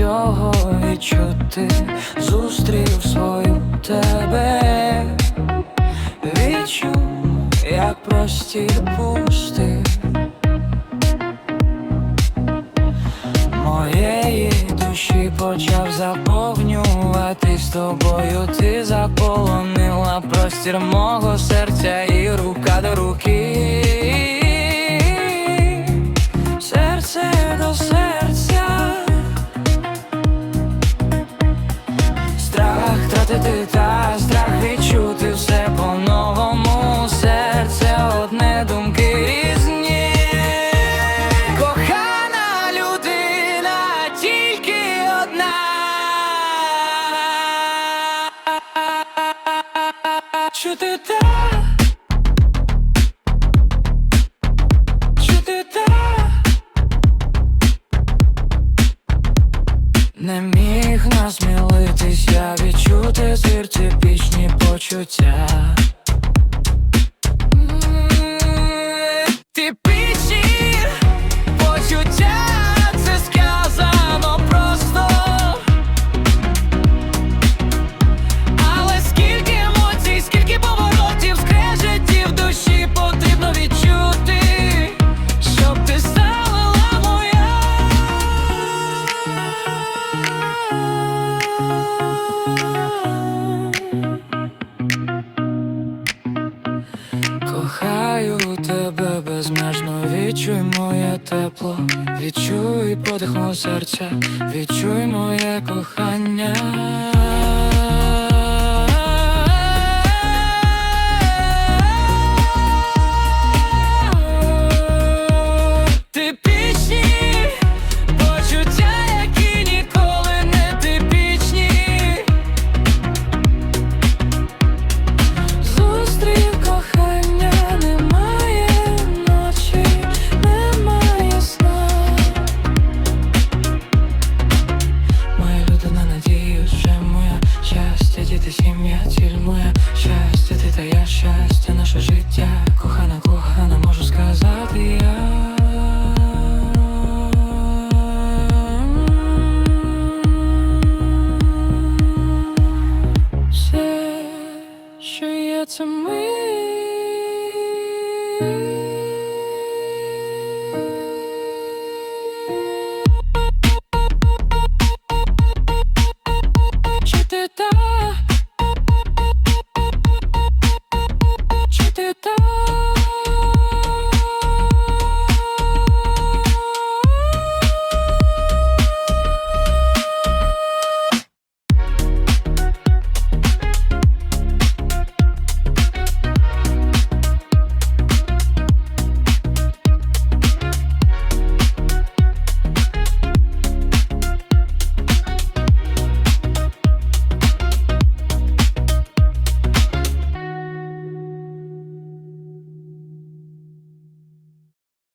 відчути, зустрів свою тебе, відчув, як простір пусти. Моєї душі почав заповнювати з тобою. Ти заполонила простір мого серця і рука до руки. Серце до серця. Втратити та страх відчути все по-новому. Серце одне думки різні. Кохана людина тільки одна. Чути так Чути так Не міг нас насмілитись, почуття. Кохаю тебе безмежно, відчуй моє тепло, відчуй подих мого серця, відчуй моє кохання. Це ми. Чи ти так?